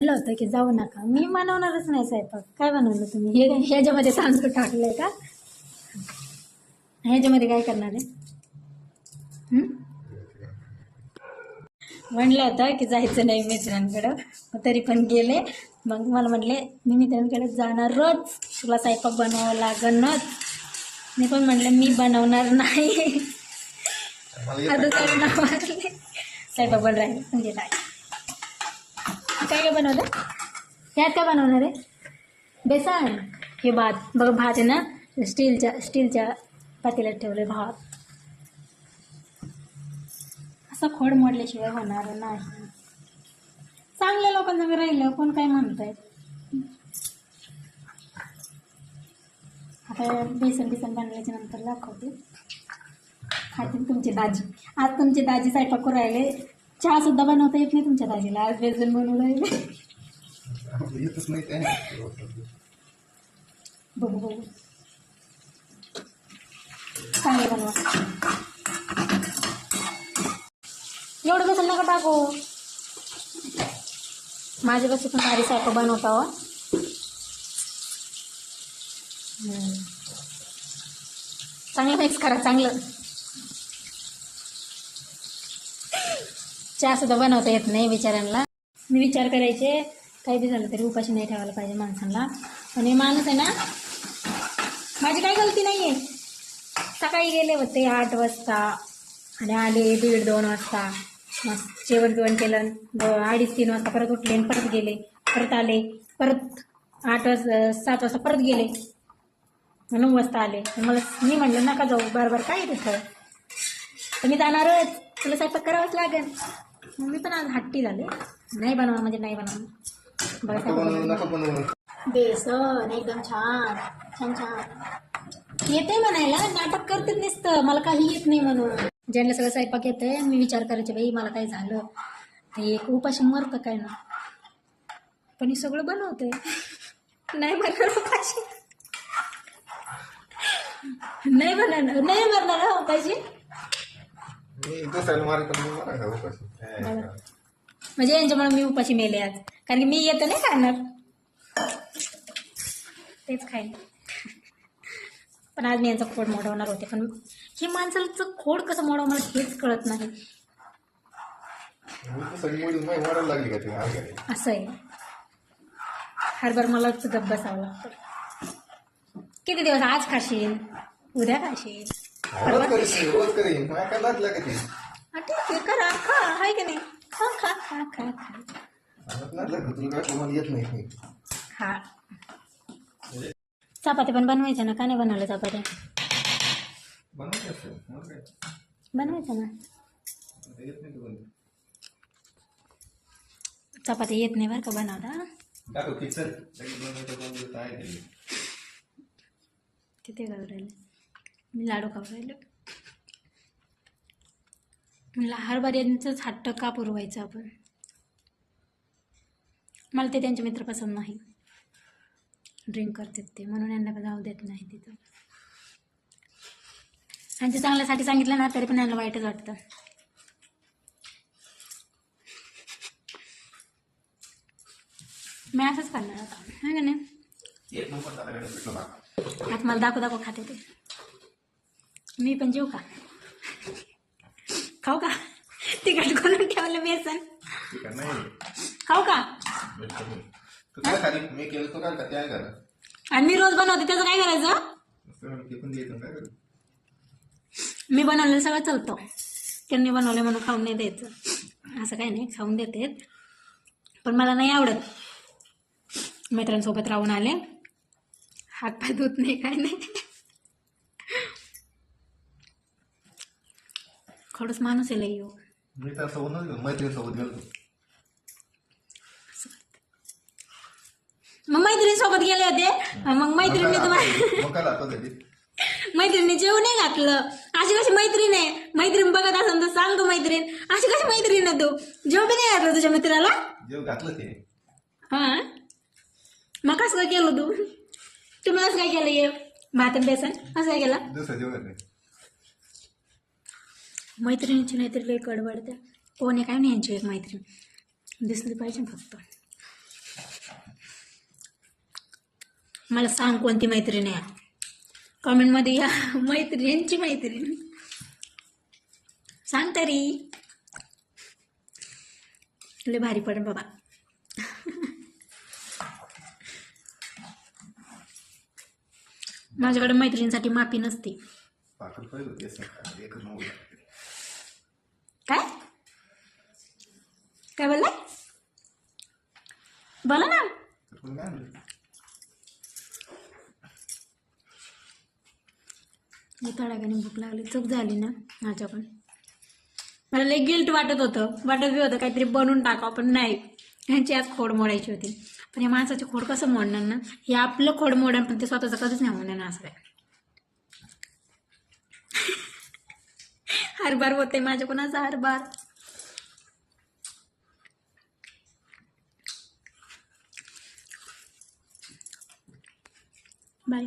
म्हटलं होतं की जाऊ नका. मी बनवणारच नाही स्वयंपाक. काय बनवलं तुम्ही? हे ह्याच्यामध्ये तांदूळ टाकलंय का? ह्याच्यामध्ये काय करणार आहे? म्हणलं होतं की जायचं नाही मित्रांकडं. मग तरी पण गेले. मग मला म्हटले मी मित्रांकडे जाणार रोज तुला स्वयंपाक बनावं लागणच मी पण म्हटलं मी बनवणार नाही. आता तर नाव मारले स्वयंपाक बन राहील. म्हणजे काय काय बनवलं? ह्यात काय बनवणार आहे? बेसन. हे भात. बघ भात आहे ना? स्टीलच्या स्टीलच्या पातेल्यात ठेवले भात. असं खोड मोडल्याशिवाय होणार नाही. चांगल्या लोकांना राहिलं कोण काय म्हणतंय? आता बेसन बेसन बनवल्याच्या नंतर दाखवते. खातील तुमची दाजी. आज तुमची दाजी स्वयंपाक राहिले. चहा सुद्धा बनवता येत नाही तुमच्या दाजीला. आज बेसन बनवून राहिले येतच नाही काय? बघू बघू. चांगले बनवा. एवढं बेसन नका टाकू माझे कसं पण भारी स्वयंपाक बनवता हो. चांगलं मिक्स करा चांगलं. चहा सुद्धा बनवता येत नाही बिचाऱ्यांना. मी विचार करायचे काही बी झालं तरी उपाशी नाही ठेवायला पाहिजे माणसांना. आणि माणूस आहे ना माझी काही गलती नाही आहे सकाळी गेले होते आठ वाजता आणि आले दीड दोन वाजता. मस्त जेवण बिवण केलं. अडीच तीन वाजता परत उठले आणि परत गेले. परत आले. परत आठ वाजता सात वाजता परत गेले. नऊ वाजता आले. मला मी म्हणलं नका जाऊ. बार बार काय तिथं? तर मी जाणारच. तुला स्वयंपाक करावाच लागेल. मी पण आज हट्टी झाले. नाही बनवा म्हणजे नाही बनवा बेसन एकदम छान छान छान. येते म्हणायला नाटक करते नुसतं. मला काही येत नाही म्हणून. ज्यांना सगळं स्वयंपाक येते मी विचार करायचे बाई मला काय झालं? ते एक उपाशी मरतं काय ना? पण हे सगळं बनवते. नाही मरणार उपाशी. नाही बनणार नाही मरणार हा उपाशी. दुसऱ्याला मारित पण मी उपाशी. म्हणजे यांच्यामुळे मी उपाशी मेले आज. कारण की मी येतं नाही खाणार तेच खाईन पण आज मी यांचा खोड मोडवणार होते. पण हे माणसाचं खोड कसं मोडवं मला हेच कळत नाही. मी दुसरी मुली लागली का असं आहे. हरभर मलाच गप्प बसावं लागतं. किती दिवस आज खाशील? उद्या खाशील? काय लागलं का ते हा, ठीक करा खा हाय की नाही? खा खा खा खा खा. मला लागलं का तुला काय तुम्हाला येत नाही चपात्या पण बनवायच्या ना? का नाही बनवल्या चपात्या? बनवायचं असतं काय? ना? आता येत नाही तुला चपात्या येत नाही बरं का बनवता? लगेच बनवायचं बनवलं आहे. किती खाऊ राहिले? मी लाडू खाऊ राहिले मला हरभऱ्यांचंच हट्ट का पुरवायचं आपण. मला ते त्यांचे मित्र पसंत नाही. ड्रिंक करतात ते. म्हणून यांना पण जाऊ देत नाही तिथं. त्यांच्या चांगल्यासाठी सांगितलं ना तरी पण यांना वाईटच वाटतं. मी असंच करणार आता. है का नाही? आता मला दाखव दाखव खाते ते. मी पण जेऊ का? खाऊ का? तिकट करून ठेवलं बेसन. नाही. खाऊ का? भेटतो मी तू काय खाली? मी केलं तो काय का ते आहे का आणि मी रोज बनवते त्याचं काय करायचं? नुसतं ते पण द्यायचं काय करू? मी बनवलेलं सगळं चालतं. त्यांनी बनवले म्हणून खाऊन नाही द्यायचं. असं काही नाही खाऊन देते. पण मला नाही आवडत. मित्रांसोबत राहून आले. हात पाय धुत नाही काय नाही. खडूस माणूस आहे लई हो मी तर सोबत नव्हतो मैत्रिणीसोबत गेलो मग मैत्रिणीसोबत गेले होते? मग मैत्रिणी तुम्हाला मग काय लागतो त्याची मैत्रिणी जेवू नाही घातलं. अशी कशी मैत्रीण आहे? मैत्रीण बघत असेल तर सांग तू मैत्रीण. अशी कशी मैत्रीण आहे तू? जेव बी नाही घातलं तुझ्या मित्राला? जेव घातलं ते. हा? मग कसं काय केलं तू? तुम्ही असं काय केलं ये भात आणि बेसन? असं काय केलं? दुसरं जेव घातलं मैत्रिणीची नाहीतरी लई कडवडत्या कोणी काय नाही यांची एक मैत्रीण. दिसली पाहिजे फक्त. मला सांग कोणती मैत्रीण आहे. कॉमेंटमध्ये या. मैत्रिणींची मैत्रीण. सांग तरी. लय भारी पडेल बाबा. माझ्याकडे मैत्रिणीसाठी माफी नसते भाकर पाहिजे होती असं खायला, एकच नव्हतं. काय? काय बोलला बोला ना. तर मी भूक लागली चूक झाली ना माझ्या पण. मला लई गिल्ट वाटत होतं. वाटत बी होतं काहीतरी बनवून टाकावं पण नाही. ह्यांची आज खोड मोडायची होती. पण या माणसाचे खोड कसं मोडणार ना? हे आपलं खोड मोडणार पण ते स्वतःचं कधीच नाही मोडणार ना असं काय हरबार होते माझ्या कोणाचा हरबार. बाय.